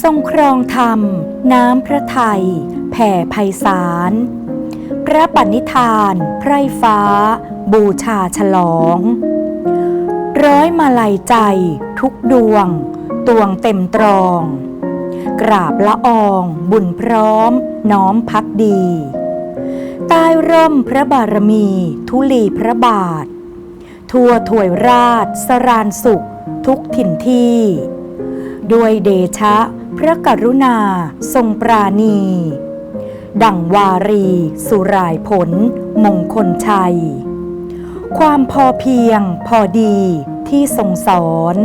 ทรงครองธรรม น้ำพระไทย แผ่ไพศาล พระปณิธานไพร่ฟ้า บูชาฉลอง ร้อยมาลัยใจ ทุกดวง ตวงเต็มตรอง กราบละอองบุญพร้อม น้อมพักดี ใต้ร่มพระบารมี ทุลีพระบาท ทั่วถวยราช สรานสุข ทุกถิ่นที่ ด้วยเดชะ พระกรุณา ทรงปราณี ดั่งวารี สุรายผล มงคลชัย ความพอเพียงพอดีที่ทรงสอน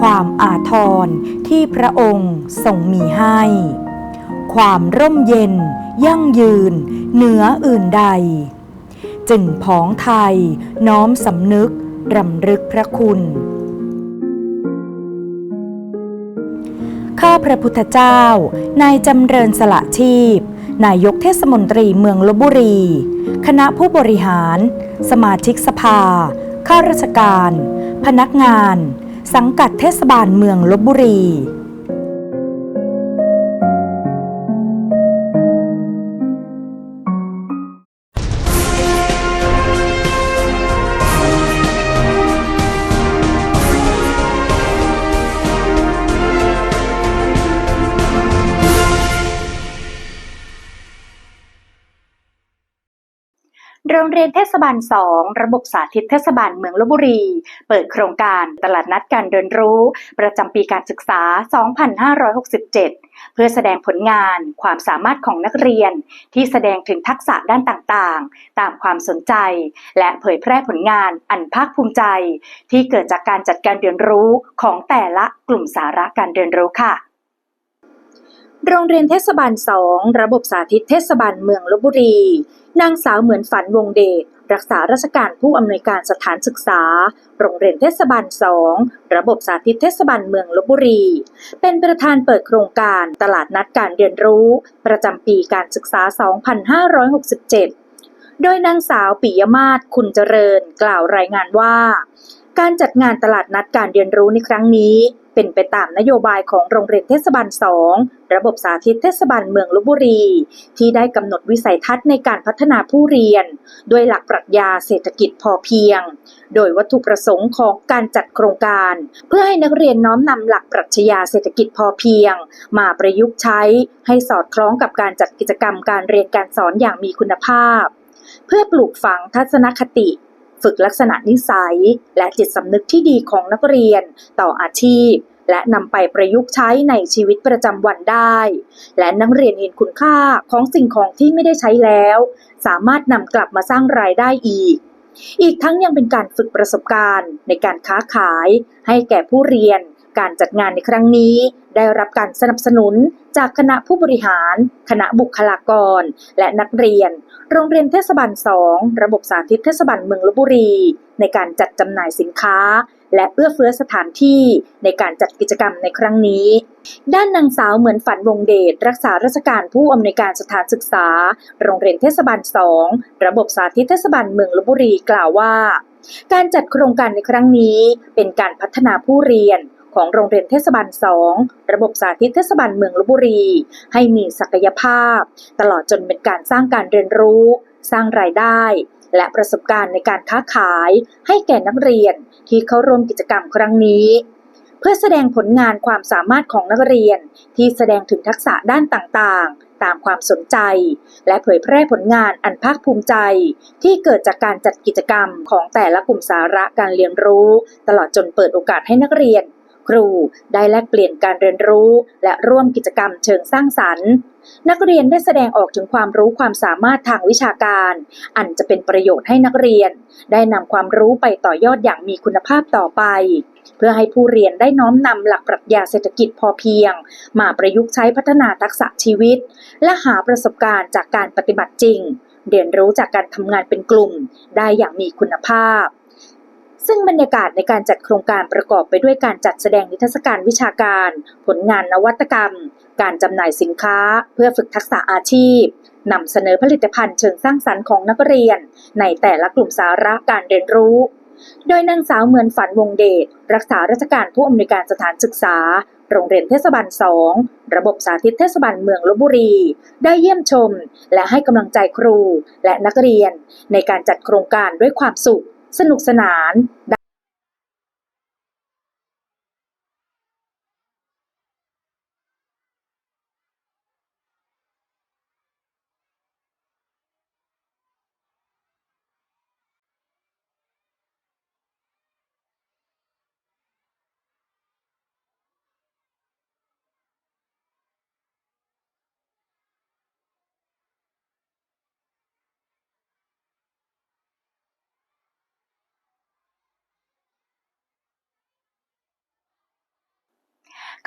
ความอาทรที่พระองค์ทรงมีให้ ความร่มเย็น ยั่งยืน เหนืออื่นใด จึงผองไทยน้อมสำนึกรำลึกพระคุณ ข้าพระพุทธเจ้า นายจำเริญสละชีพ นายกเทศมนตรีเมืองลบบุรี คณะผู้บริหาร สมาชิกสภา ข้าราชการ พนักงาน สังกัดเทศบาลเมืองลบบุรี โรงเรียนเทศบาล 2 ระบบสาธิตเทศบาลเมืองลบบุรี เปิดโครงการตลาดนัดการเรียนรู้ ประจำปีการศึกษา 2567 เพื่อแสดงผลงานความสามารถของนักเรียน ที่แสดงถึงทักษะด้านต่างๆ ตามความสนใจ และเผยแพร่ผลงานอันภาคภูมิใจ ที่เกิดจากการจัดการเรียนรู้ของแต่ละกลุ่มสาระการเรียนรู้ค่ะ โรงเรียนเทศบาล2ระบบสาธิตเทศบาลเมืองลบบุรี นางสาวเหมือนฝันวงเดชรักษาราชการผู้อำนวยการสถานศึกษา โรงเรียนเทศบาล2ระบบสาธิตเทศบาลเมืองลบบุรี เป็นประธานเปิดโครงการตลาดนัดการเรียนรู้ ประจำปีการศึกษา 2567 โดยนางสาวปิยมาศคุณเจริญกล่าวรายงานว่า การจัดงานตลาดนัดการเรียนรู้ในครั้งนี้ เป็นไปตามนโยบายของโรงเรียนเทศบาล 2 ระบบสาธิตเทศบาลเมืองลบบุรี ที่ได้กำหนดวิสัยทัศน์ในการพัฒนาผู้เรียน ด้วยหลักปรัชญาเศรษฐกิจพอเพียง โดยวัตถุประสงค์ของการจัดโครงการ เพื่อให้นักเรียนน้อมนำหลักปรัชญาเศรษฐกิจพอเพียง มาประยุกต์ใช้ให้สอดคล้องกับการจัดกิจกรรมการเรียนการสอนอย่างมีคุณภาพ เพื่อปลูกฝังทัศนคติ ฝึกลักษณะนิสัย และจิตสำนึกที่ดีของนักเรียน ต่ออาชีพ และนำไปประยุกต์ใช้ในชีวิตประจำวันได้ และนักเรียนเห็นคุณค่าของสิ่งของที่ไม่ได้ใช้แล้ว สามารถนำกลับมาสร้างรายได้อีก อีกทั้งยังเป็นการฝึกประสบการณ์ ในการค้าขาย ให้แก่ผู้เรียน การจัดงานในครั้งนี้ ได้รับการสนับสนุนจากคณะผู้บริหาร คณะบุคลากร และนักเรียน โรงเรียนเทศบาล 2 ระบบสาธิตเทศบาลเมืองลบบุรี ในการจัดจำหน่ายสินค้า และเอื้อเฟื้อสถานที่ในการจัดกิจกรรมในครั้งนี้ ด้านนางสาวเหมือนฝันวงเดชรักษาราชการผู้อำนวยการสถานศึกษา โรงเรียนเทศบาล 2 ระบบสาธิตเทศบาลเมืองลบบุรีกล่าวว่าการจัดโครงการในครั้งนี้เป็นการพัฒนาผู้เรียน ของโรงเรียนเทศบาล 2 ระบบสาธิตเทศบาลเมืองลบบุรี ให้มีศักยภาพ ตลอดจนเป็นการสร้างการเรียนรู้ สร้างรายได้ และประสบการณ์ในการค้าขาย ให้แก่นักเรียนที่เข้าร่วมกิจกรรมครั้งนี้เพื่อแสดงผลงานความสามารถของนักเรียน ที่แสดงถึงทักษะด้านต่างๆ ตามความสนใจ และเผยแพร่ผลงานอันภาคภูมิใจ ที่เกิดจากการจัดกิจกรรมของแต่ละกลุ่มสาระการเรียนรู้ ตลอดจนเปิดโอกาสให้นักเรียน ครูได้แลกเปลี่ยนการเรียนรู้ และร่วมกิจกรรมเชิงสร้างสรรค์ นักเรียนได้แสดงออกถึงความรู้ความสามารถทางวิชาการ อันจะเป็นประโยชน์ให้นักเรียน ได้นำความรู้ไปต่อยอดอย่างมีคุณภาพต่อไป เพื่อให้ผู้เรียนได้น้อมนำหลักปรัชญาเศรษฐกิจพอเพียง มาประยุกต์ใช้พัฒนาทักษะชีวิต และหาประสบการณ์จากการปฏิบัติจริง เรียนรู้จากการทำงานเป็นกลุ่ม ได้อย่างมีคุณภาพ ซึ่งบรรยากาศในการจัดโครงการประกอบไปด้วยการจัดแสดงนิทรรศการวิชาการ ผลงานนวัตกรรม การจำหน่ายสินค้า เพื่อฝึกทักษะอาชีพนำเสนอผลิตภัณฑ์เชิงสร้างสรรค์ของนักเรียน ในแต่ละกลุ่มสาระการเรียนรู้ โดยนางสาวเหมือนฝันวงเดชรักษาราชการผู้อำนวยการสถานศึกษา โรงเรียนเทศบาล2ระบบสาธิตเทศบาลเมืองลบบุรี ได้เยี่ยมชม และให้กำลังใจครูและนักเรียน ในการจัดโครงการด้วยความสุข สนุกสนาน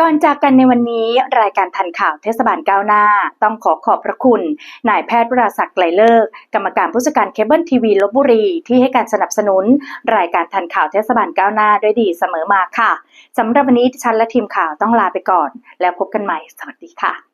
ก่อนจากกันในวันนี้รายการทันข่าวเทศบาลก้าวหน้า ต้องขอขอบพระคุณนายแพทย์วราศักดิ์ไกลเลิก กรรมการผู้จัดการเคเบิลทีวีลบบุรี ที่ให้การสนับสนุน รายการทันข่าวเทศบาลก้าวหน้าด้วยดีเสมอมาค่ะสำหรับวันนี้ดิฉันและทีมข่าวต้องลาไปก่อน แล้วพบกันใหม่สวัสดีค่ะ